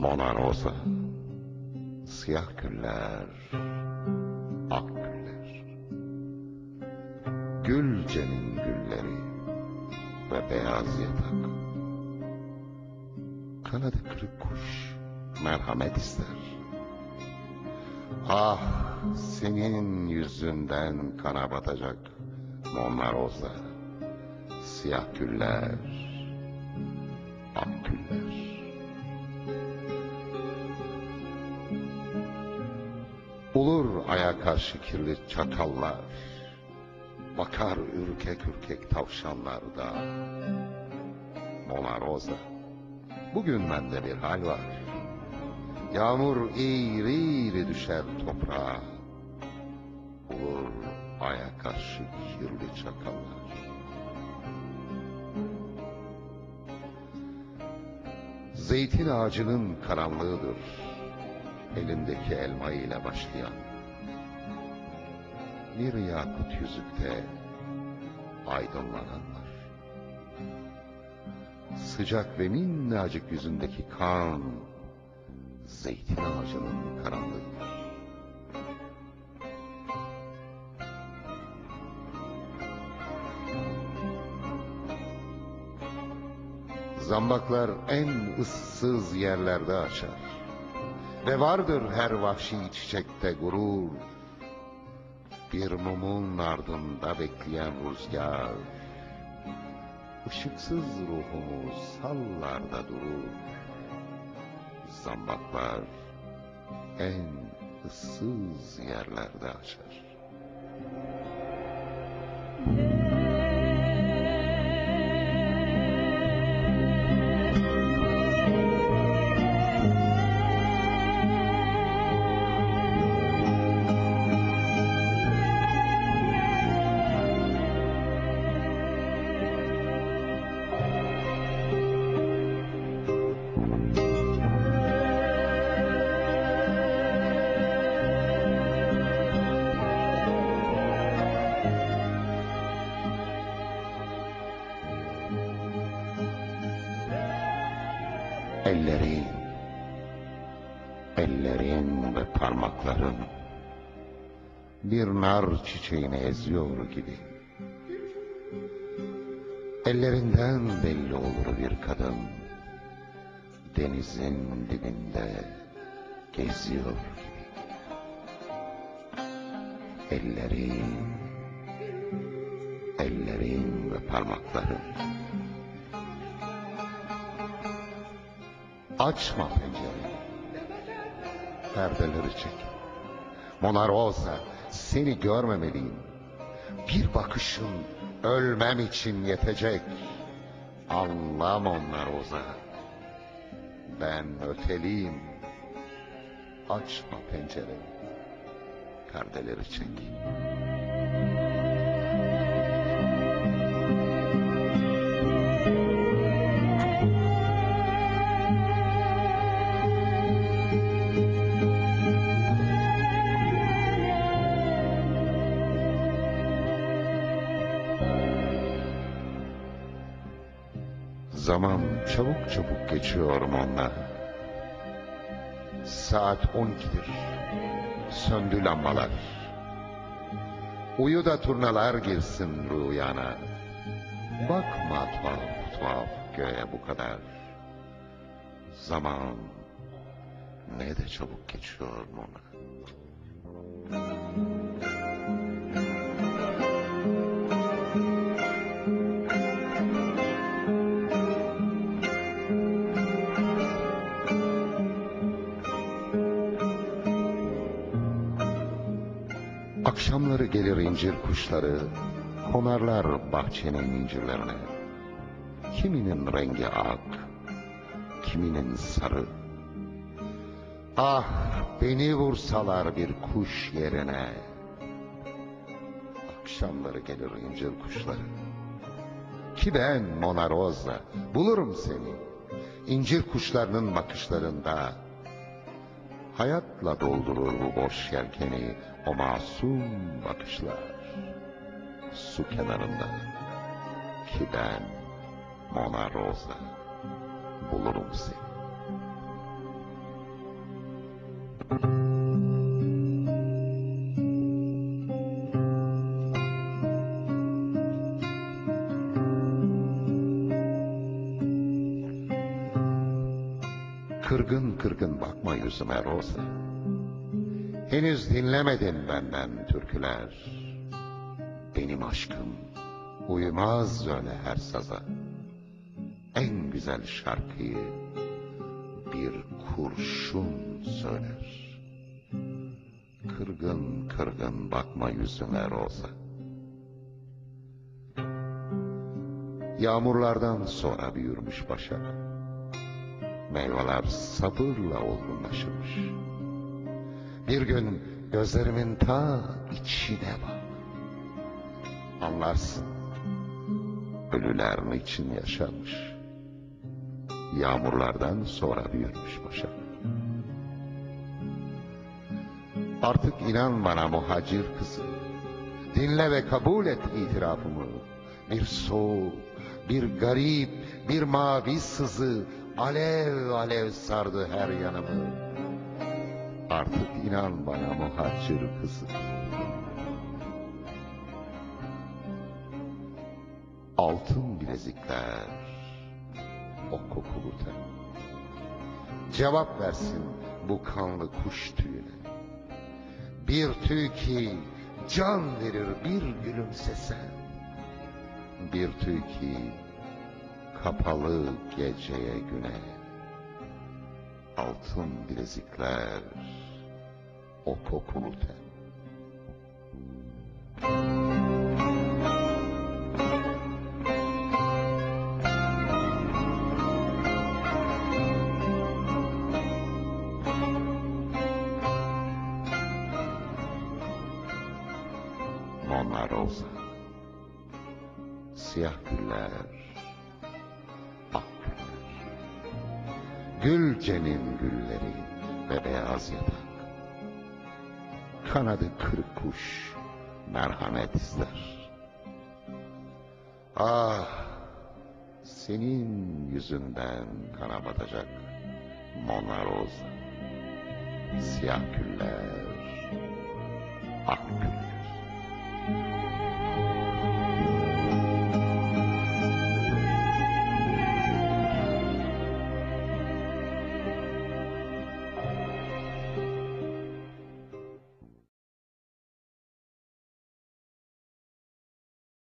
Mona Rosa Siyah güller Ak güller. Gülcenin gülleri Ve beyaz yatak. Kanadı kırık kuş Merhamet ister. Ah senin yüzünden kana batacak Mona Rosa Siyah güller Ak güller Bulur aya karşı kirli çakallar. Bakar ürkek ürkek tavşanlar da. Mona Rosa. Bugün bende bir hal var. Yağmur eğri eğri düşer toprağa. Bulur aya karşı kirli çakallar. Zeytin ağacının karanlığıdır elindeki elma ile başlayan bir yakut yüzükte aydınlananlar. Sıcak ve minnacık yüzündeki kan zeytin ağacının karanlığıdır. Zambaklar en ıssız yerlerde açar. Ve vardır her vahşi çiçekte gurur. Bir mumun ardında bekleyen rüzgar. Işıksız ruhumuz sallarda durur. Zambaklar en ıssız yerlerde açar. Ellerin, ellerin ve parmakların bir nar çiçeğini eziyor gibi. Ellerinden belli olur bir kadın denizin dibinde geziyor gibi. Ellerin, ellerin ve parmakların Açma pencereyi. Perdeleri çek. Mona Rosa, seni görmemeliyim. Bir bakışın ölmem için yetecek. Anla Mona Rosa. Ben öteliyim. Açma pencereyi. Perdeleri çek. Zaman çabuk çabuk geçiyor onunla. Saat 12'dir. Söndü lambalar. Uyu da turnalar girsin rüyana. Bakma tuhaf tuhaf göğe bu kadar. Zaman ne de çabuk geçiyor Mona. Akşamları gelir incir kuşları, konarlar bahçenin incirlerine. Kiminin rengi ak, kiminin sarı. Ah beni vursalar bir kuş yerine. Akşamları gelir incir kuşları. Ki ben Mona Rosa, bulurum seni. İncir kuşlarının bakışlarında. Hayatla doldurur bu boş yelkeni o masum bakışlar. Su kenarında. Ki ben Mona Rosa bulurum seni. Kırgın bakma yüzüme Rosa. Henüz dinlemedin benden türküler. Benim aşkım uyumaz öyle her saza. En güzel şarkıyı bir kurşun söyler. Kırgın kırgın bakma yüzüme Rosa. Yağmurlardan sonra büyürmüş başak. Meyveler sabırla olgunlaşırmış. Bir gün gözlerimin ta içine bak. Anlarsın. Ölüler için yaşarmış. Yağmurlardan sonra büyürmüş başak. Artık inan bana muhacir kızı. Dinle ve kabul et itirafımı. Bir soğuk, bir garip, bir mavi sızı alev alev sardı her yanımı. Artık inan bana muhacir kızı. Altın bilezikler, o kokulu ten. Cevap versin bu kanlı kuş tüyüne. Bir tüy ki can verir bir gülümsesen. Bir tüy ki kapalı geceye güne. Altın bilezikler, o kokulu ten. Mona Rosa. Siyah güller, Gülcenin gülleri ve beyaz yatak. Kanadı kırık kuş merhamet ister. Ah, senin yüzünden kana batacak Mona Rosa. Siyah güller, ak güller.